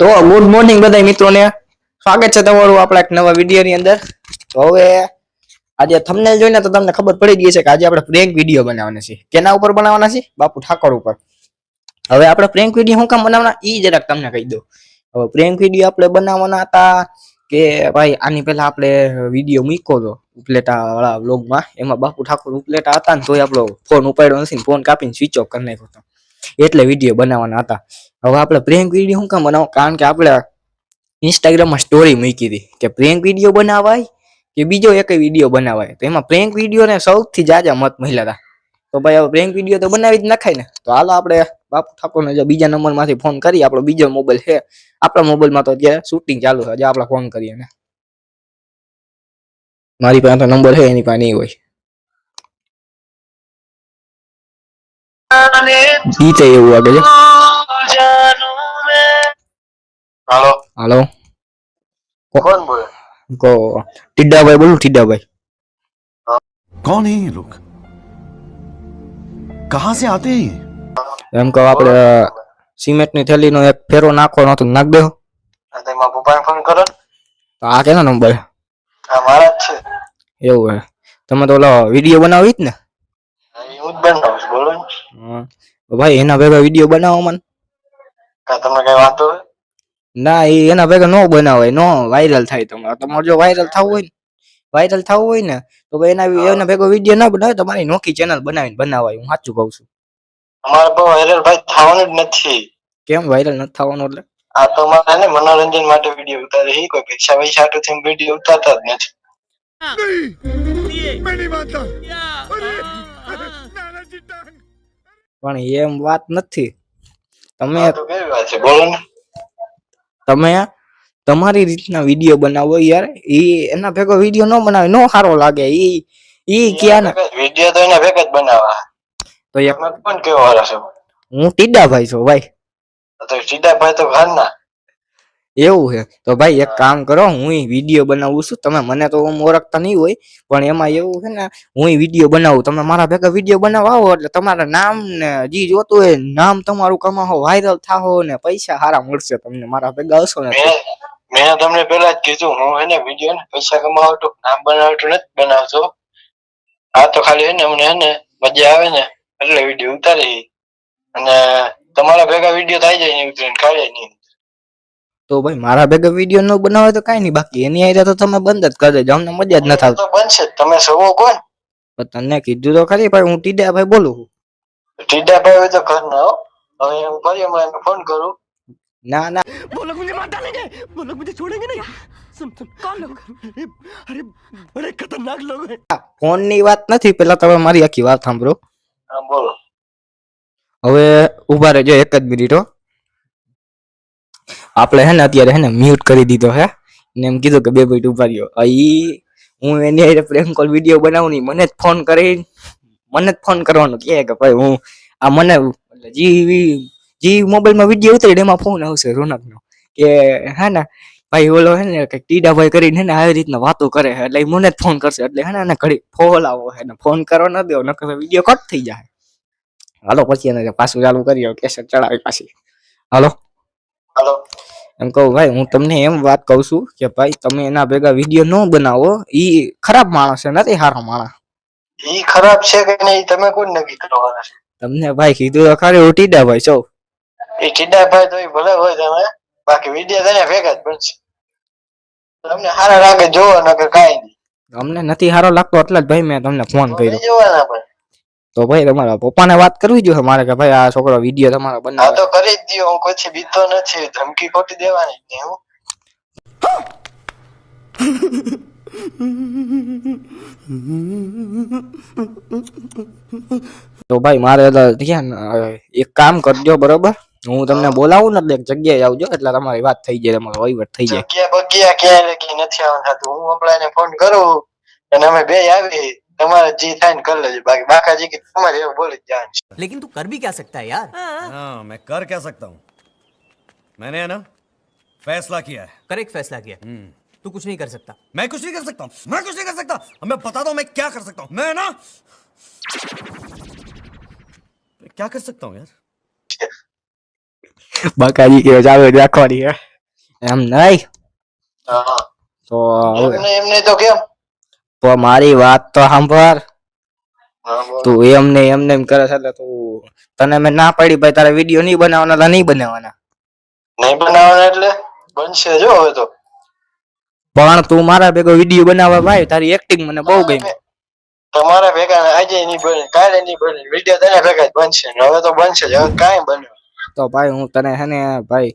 તો good morning બધા મિત્રોને. સ્વાગત છે તમારું આપણા એક નવા વીડિયો ની અંદર. તો હવે આજે તમને જોઈને તો તમને ખબર પડી ગઈ છે કે આજે આપણે પ્રેન્ક વીડિયો બનાવવાના છે કેના ઉપર બનાવવાના છે બાપુ ઠાકોર ઉપર. હવે આપણે પ્રેન્ક વીડિયો શું કામ બનાવવાના? એ જરાક તમને કહી દઉં. હવે પ્રેન્ક વીડિયો આપણે બનાવવાના હતા કે ભાઈ આની પહેલા આપણે વીડિયો મૂક્યો હતો ઉપલેટા વાળા વ્લોગમાં એમાં બાપુ ઠાકોર ઉપલેટા હતા ને તોય આપણો ફોન ઉપાડ્યો નથી ફોન કાપીને સ્વિચ ઓફ કરી નાખ્યો હતો. એટલે વીડિયો બનાવવાના હતા. હવે આપણે પ્રેન્ક વીડિયો શું કામ બનાવો? કારણ કે આપણે ઇન્સ્ટાગ્રામમાં સ્ટોરી મૂકી હતી. કે પ્રેન્ક વીડિયો બનાવાય કે બીજો એક વીડિયો બનાવાય? તો એમાં પ્રેન્ક વીડિયો ને સૌથી જાજા મત મળ્યા હતા. તો ભાઈ હવે પ્રેન્ક વીડિયો તો બનાવી જ નખાય ને? તો હાલો આપણે બાપુ ઠાકોરને જો બીજા નંબરમાંથી ફોન કરી, આપણો બીજો મોબાઈલ છે. આપણા મોબાઈલમાં તો અત્યારે શૂટિંગ ચાલુ છે. આપણે ફોન કરીએ ને. મારી પાસે તો નંબર છે, એની પાસે નહીં હોય. ઈ એવું લાગે છે. હાલો. હાલો. કોણ બોલે? કો ટીડાભાઈ બોલું ટીડાભાઈ. કોણ હે લોક? કહા સે આતે એમ કહો આપણે સિમેન્ટની થેલીનો એક ફેરો નાખવાનો તો નાખ દેહો તેમાં પપ્પાને ફોન કરો તો આ કેનો નંબર આ મારા જ છે. એવું હે. તમે તો ઓલો વિડિયો બનાવી જ ને? હું જ બનાવું. ભાઈ એના ભેગા વીડિયો બનાવો મને. તમને કઈ વાંધો ના એ એના ભેગા નો બનાવાય નો વાયરલ થાય તમારે. તમારે જો વાયરલ થવું હોય ને વાયરલ થવું હોય ને તો ભાઈ એના એના ભેગો વીડિયો ના બનાવે તમારી નોખી ચેનલ બનાવીને બનાવાય હું સાચું કહું છું. અમારે બહુ વાયરલ ભાઈ થવાનું જ નથી. કેમ વાયરલ નથી થવાનું એટલે? આ તો મારે ને મનોરંજન માટે વીડિયો ઉતારે છે કોઈ પૈસા પૈસા હાટુથી વીડિયો ઉતારતા જ નથી. પણ એમ વાત નથી. તમે કેવી વાત છે? તમે તમારી રીતના વીડિયો બનાવો યાર. એ એના ભેગો વીડિયો ન બનાવે નો સારો લાગે. એ ઈ ક્યાં ના વીડિયો તો એના ભેગા જ બનાવવા તો તમે કેવો હારો છો? હું ટીડાભાઈ છું ભાઈ. તો સીધાભાઈ તો ઘરના. એવું છે. તો ભાઈ એક કામ કરો હું વીડિયો બનાવું છું. તમે મને તો હું ઓળખતા નહીં હોય પણ એમાં એવું છે ને હું વીડિયો બનાવું. તમે મારા ભેગા વીડિયો બનાવવા આવો એટલે તમારા નામ ને જે જોતું હોય નામ તમારું કમાવો વાયરલ થાહો ને પૈસા સારા મળશે તમને મારા ભેગા હશો ને મેં તમને પેલા જ કીધું હું હે ને વીડિયો ને પૈસા કમાવતો નામ બનાવતો નથી બનાવતો. આ તો ખાલી હે ને અમને હે ને મજા આવે ને એટલે વીડિયો ઉતારી અને તમારા ભેગા વીડિયો થાય જાય ને ઉતરીને ખાલી નહીં તો ભાઈ મારા ભેગા વિડીયો ન બનાવે તો કાંઈ નહીં બાકી એની આઈડિયા તો તમે બંધ જ કરી દેજો અમને મજા જ ન થાવ તો બનશે જ. તમે સવો કોણ પણ તને કીધું તો ખરી ભાઈ હું ટીડા ભાઈ બોલું છું. ટીડાભાઈ હોય તો ઘર ના હો હવે હું ફરી હમણાં એને ફોન કરું ના ના वो लोग मुझे मार डालेंगे वो लोग मुझे छोड़ेंगे नहीं सुन सुन कौन लोग अरे अरे बड़े खतरनाक लोग हैं ફોન ની વાત નથી પેલા તમે મારી આખી વાત સાંભળો હા બોલો હવે ઉભા રહેજો એક જ મિનિટ હો આપણે હે ને અત્યારે હે ને મ્યુટ કરી દીધો હે. ને એમ કીધું કે બે મિનિટ ઊભા રહ્યો. ઈ હું એની પ્રેમ કોલ વીડિયો બનાવું નહીં મને જ ફોન કરી, મને જ ફોન કરવાનો કે કે ભાઈ હું આ મને એટલે જી જી મોબાઈલમાં વીડિયો ઉતરી એમાં ફોન આવશે રોનકનો. કે હે ને ભાઈ ઓલો હે ને કે ટીડાભાઈ કરીને ને આવી રીતના વાતો કરે છે એટલે મને જ ફોન કરશે. એટલે હે ને એને ઘડી ફોલ આવો હે ને ફોન કરવા ન દો, નકર વીડિયો કટ થઈ જાય. હાલો, પછી એને પાછું ચાલુ કરી કેસર ચડાવી પાછી. હાલો. હાલો. એમ કહું ભાઈ હું તમને એમ વાત કહું છું કે ભાઈ તમે એના ભેગા વીડિયો ન બનાવો ઈ ખરાબ માણસ છે નથી સારો માણસ. ઈ ખરાબ છે કે નહીં તમે કોણ નક્કી કરવાના છે? તમને ભાઈ કીધું તો ખરી ટીડા ભાઈ સૌ એ ટીડાભાઈ તો ઈ ભલે હોય તમે બાકી વીડિયો તને ભેગા જ બનશે. તમને સારા લાગે જોવો નકર કાઈ નહીં. અમને નથી સારો લાગતો એટલે જ ભાઈ મેં તમને ફોન કર્યો. જોવાના પણ. તો ભાઈ તમારા પપ્પાને વાત કરવી જોઈએ મારે કે ભાઈ આ છોકરો વીડિયો તમારો બનાવ. તો કરી જ દ્યો હું કોઈ બીતો નથી ધમકી ખોટી દેવાની ને હું? તો ભાઈ મારે ધ્યાન એક કામ કરજો બરોબર? હું તમને બોલાવું ને એક જગ્યાએ આવજો એટલે તમારી વાત થઈ જાય તમારો વહીવટ થઈ જાય. જગ્યા બગ્યા ક્યાં લગી નથી આવતા હું હમણાં ફોન કરું અને અમે બે આવી तुम्हारा जी साइन कर लो बाकी बाका जी की तुम्हारे वो बोल लेकिन तू कर भी क्या सकता है यार? हाँ।, हाँ। मैं कर क्या सकता हूँ? मैंने है ना फैसला किया है। करेक्ट फैसला किया। हम्म। तू कुछ नहीं कर सकता। मैं कुछ नहीं कर सकता मैं कुछ नहीं कर सकता। अब मैं बता दो मैं क्या कर सकता हूँ? मैं ना? क्या कर सकता हूँ यार? बाका जी की वजह रखवानी है हम हाँ। तो, नहीं। तो एमने तो क्या? તો મારી વાત તો સાંભળ. તું એમને એમને એમ કરે છે એટલે તું તને મેં ના પાડી ભાઈ તારા વીડિયો નહીં બનાવવાના તો નહીં બનાવવાના. નહીં બનાવવાના એટલે? બનશે જો હવે તો. પણ તું મારા ભેગો વીડિયો બનાવવા ભાઈ તારી એક્ટિંગ મને બહુ ગમી. તમારા ભેગા આજે નહીં બને કાલે નહીં બને વીડિયો તને ભેગા બનશે હવે તો બનશે હવે કાંઈ બને તો ભાઈ હું તને હે ને ભાઈ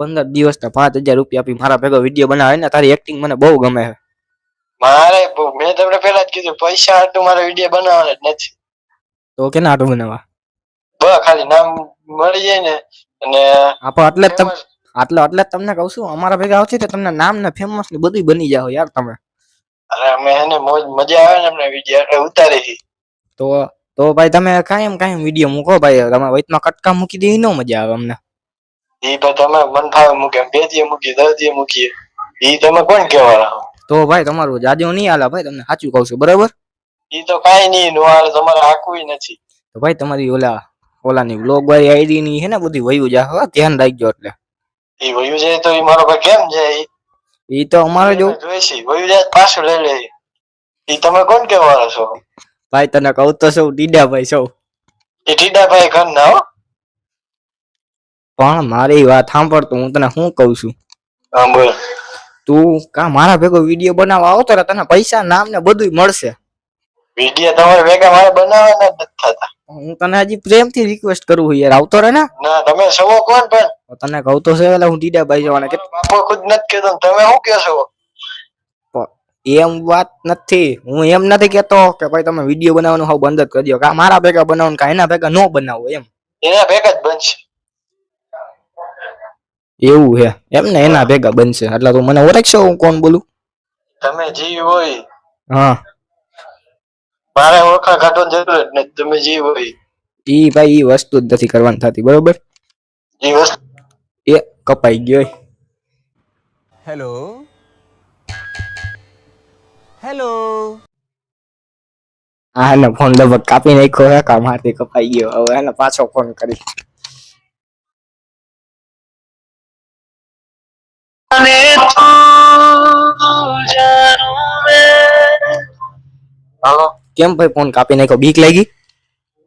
પંદર દિવસ ના પાંચ હજાર રૂપિયા આપી મારા ભેગો વીડિયો બનાવે ને તારી એક્ટિંગ મને બહુ ગમે છે. મારે મેં તમને પેલા જ કીધું પૈસા આટલું મારે વીડિયો બનાવવાના જ નથી તો કે આટલું બનાવવા બસ ખાલી નામ મળી જાય ને અને આપો એટલે જ આટલો એટલે જ તમને કહું છું અમારા ભેગા આવશે તો તમને નામ ને ફેમસ ને બધું બની જાવ યાર તમે અરે અમે એને મોજ મજા આવે ને અમને વીડિયો એટલે ઉતારી હતી. તો તો ભાઈ તમે કાયમ કાયમ વીડિયો મૂકો ભાઈ તમે વચમાં કટકા મૂકી દે નો મજા આવે અમને ઈ ભાઈ તમે મન ફાવે મૂકે બે દી મૂકી દસ દી મૂકીએ ઈ તમે કોણ કહેવાના? તો ભાઈ તમારું જાજો નહીં હાલે. ભાઈ તમને સાચું કહું છું. બરાબર? ઈ તો કાઈ નહીં નો તમારે આખું નથી. તો ભાઈ તમારી ઓલા ઓલાની બ્લોગ વાળી આઈડી ની છે ને બધી વયું જા હા. ધ્યાન રાખજો એટલે. ઈ વયું જાય તો ઈ મારો ભાઈ કેમ જાય? ઈ તો અમારે જો જોઈશી વયું જાય પાછું લઈ લે. ઈ તમે કોણ કહેવાના છો? ભાઈ તને કહું તો સૌ ડીડા ભાઈ સૌ એ ટીડાભાઈ ઘર ના હો? પણ મારી વાત સાંભળતો હું તને શું કહું છું? હા બોલ. તું કા મારા ભેગો વીડિયો બનાવવા આવતો રે તને પૈસા નામ ને બધું મળશે. વીડિયો તમારે ભેગા મારે બનાવવાના નથી થતા. હું તને હજી પ્રેમથી રિક્વેસ્ટ કરું છું યાર આવતો રે ને? ના તમે સવો કોણ પણ? તને કહું તો છે એટલે હું દીદા ભાઈ જવાના કે બાપો ખુદ નથી કીધું તમે શું કહો છો એમ વાત નથી હું એમ નથી કેતો કે ભાઈ તમે વીડિયો બનાવવાનું હાવ બંધ જ કરી દો કા મારા ભેગા બનાવો કા એના ભેગા ન બનાવો એમ. એના ભેગા જ બનશે. એવું હે એમ ને એના ભેગા બનશે. એટલે તો મને ઓળખશો હું કોણ બોલું? તમે જે હોય. હા. મારે ઓળખા કાઢવાની જરૂર જ નથી. તમે જે હોય. ઈ ભાઈ ઈ વસ્તુ જ નથી કરવાની થતી. બરોબર? ઈ વસ્તુ એ કપાઈ ગયો હેલો હેલો હા ને ફોન લગભગ કાપી નાખ્યો હે કા મારથી કપાઈ ગયો. હવે એને પાછો ફોન કરી. કેમ ભાઈ ફોન કાપી નાખ્યો? બીક લાગી?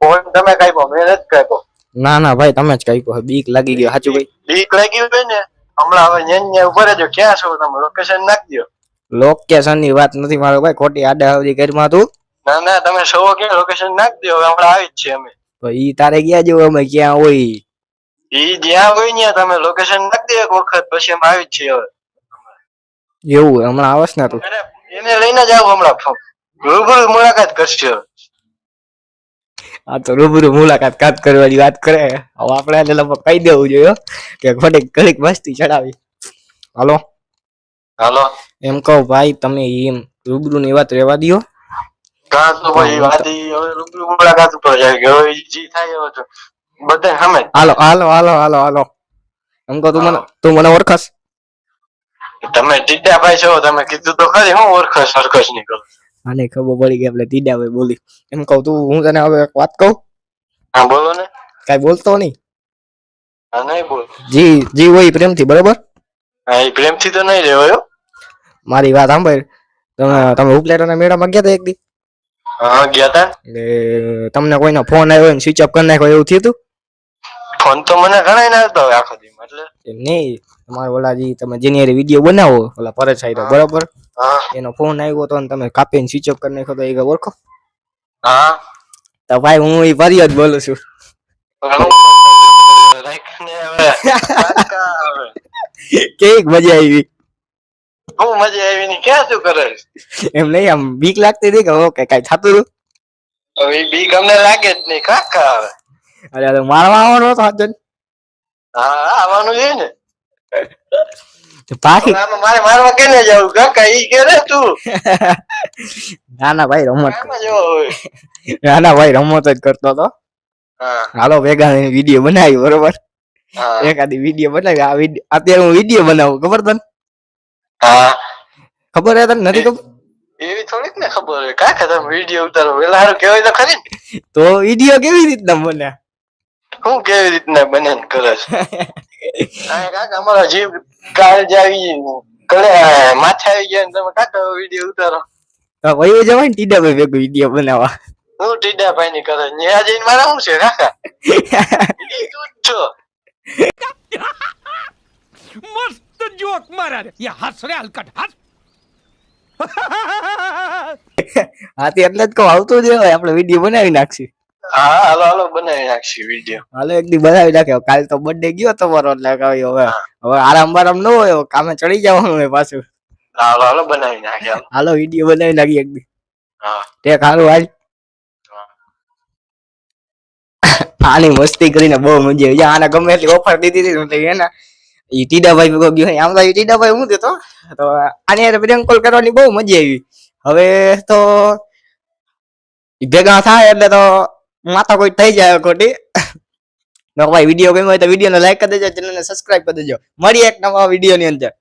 ફોન તમે કાપ્યો મેં જ કાપ્યો. ના ના ભાઈ તમે જ કાપ્યો. બીક લાગી ગયો સાચું ભાઈ? બીક લાગી હોય ને? હમણાં હવે ન્યા ન્યા ઊભા રહેજો. ક્યાં છો તમે? લોકેશન નાખી દો લોકેશનની વાત નથી મારો ભાઈ ખોટી આડા આવડી ઘરમાં તું. ના ના તમે સૌ ક્યાં લોકેશન નાખી દો હવે હમણાં આવી જ છે અમે. તો ઈ તારે ક્યાં જેવું? અમે ક્યાં હોય? ઈ જ્યાં હોય ને તમે લોકેશન નાખી દે એક વખત પછી અમે આવી જ છે હવે. એવું હમણાં આવશ ને તું. એને લઈને જ આવો હમણાં રૂબરૂ મુલાકાત કરશે. આ તો રૂબરૂ મુલાકાત કાત કરવાની વાત કરે. હવે આપણે એને લગભગ કહી દેવું જોઈએ કે ખોટી ઘડીક મસ્તી ચડાવી. હાલો. હાલો. એમ કહું ભાઈ તમે એમ રૂબરૂ ની વાત રેવા સામે. હાલો હાલો હાલો હાલો હાલો. એમ કહો તું મને તું મને ઓળખસ તમે ટીટાભાઈ છો તમે કીધું તો ખરી હું ઓળખશ હરખશ નહીં કરું આને ખબર પડી કે આપણે દીડા ભાઈ બોલી. એમ કહું તું હું તને હવે એક વાત કહું? હા બોલો ને. કઈ બોલતો નહીં? હા નહીં બોલ. જી જી હોય પ્રેમથી બરોબર? હા એ પ્રેમથી તો નહીં રહ્યો મારી વાત સાંભળ. તમે તમે ઉપલેટોના મેળામાં ગયા હતા એક દી? હા ગયા તા. એટલે તમને કોઈનો ફોન આવ્યો ને સ્વિચ ઓફ કરી નાખ્યો એવું થયું હતું ફોન તો મને ઘણા ના આવતો આખો દી એટલે. નહીં. તમારે ઓલા જી તમે જેની વીડિયો બનાવો ઓલા પરત સાઈડ બરોબર? એનો ફોન આવ્યો તો તમે કાપીને સ્વિચ ઓફ કરી નાખ્યો તો એ ઓળખો? હા. તો ભાઈ હું એ ફરી જ બોલું છું. કાકા મજા આવી હું મજા આવી? ને ક્યાં શું કરે? એમ નહીં આમ બીક લાગતી હતી કે ઓકે કઈ થતું હતું હવે બીક અમને લાગે જ નહીં. કાકા હવે. અરે મારવા આવવાનો હતો હાજર હા આવવાનું છે ને. પાકી મારે મારવા કેને જવું કાકા ઈ કે રે તું. ના ના ભાઈ રમત. જવો ના ના ભાઈ રમત જ કરતો તો હાલો ભેગા વીડિયો બનાવી બરોબર? એકાદી વીડિયો બનાવી આ અત્યારે હું વીડિયો બનાવું ખબર તને? હા. ખબર હે તને નથી ખબર? એવી થોડીક ને ખબર હોય. કાકા તમે વીડિયો ઉતારો. વેલા હારું કહેવાય તો ખરી તો વીડિયો કેવી રીતના બને હું કેવી રીતના બને કરે કાકા અમારા જીભ કાલ જાવી માથા આવી ગયા તમે કાકા ઉતારો. જવાય ને ટીડા ભાઈ ભેગો બનાવવા. હું ટીડા ની કરે? ન્યા મારા હું છે મસ્ત જોક મારા જ કહું આવતું જ હોય વીડિયો બનાવી નાખશું. હા હાલો હાલો બનાવી નાખશી વીડિયો હાલો એક દી બનાવી નાખ્યો કાલ તો બર્થડે ગયો તમારો એટલે કહ્યું હવે હવે આરામ બારામ ન હોય કામે ચડી જવાનું હોય પાછું. હાલો હાલો બનાવી નાખ્યો હાલો. વીડિયો બનાવી નાખી એક દી. હા. તે ખારું હાલ. આની મસ્તી કરીને બહુ મજા આવી. આને ગમે એટલી ઓફર દીધી હતી એટલે એના ઈ ટીડાભાઈ ભેગો ગયો. આમ તો ટીડાભાઈ હું દેતો? તો આની યાર પ્રેન્ક કોલ કરવાની બહુ મજા આવી. હવે તો ભેગા થાય એટલે તો માથા કોઈ થઈ જાય ખોટી. ભાઈ વીડિયો ગમ્યો હોય તો વિડીયોને લાઈક કરી દેજો ચેનલને સબસ્ક્રાઇબ કરી દેજો. મળીએ એક નવા વિડીયોની અંદર.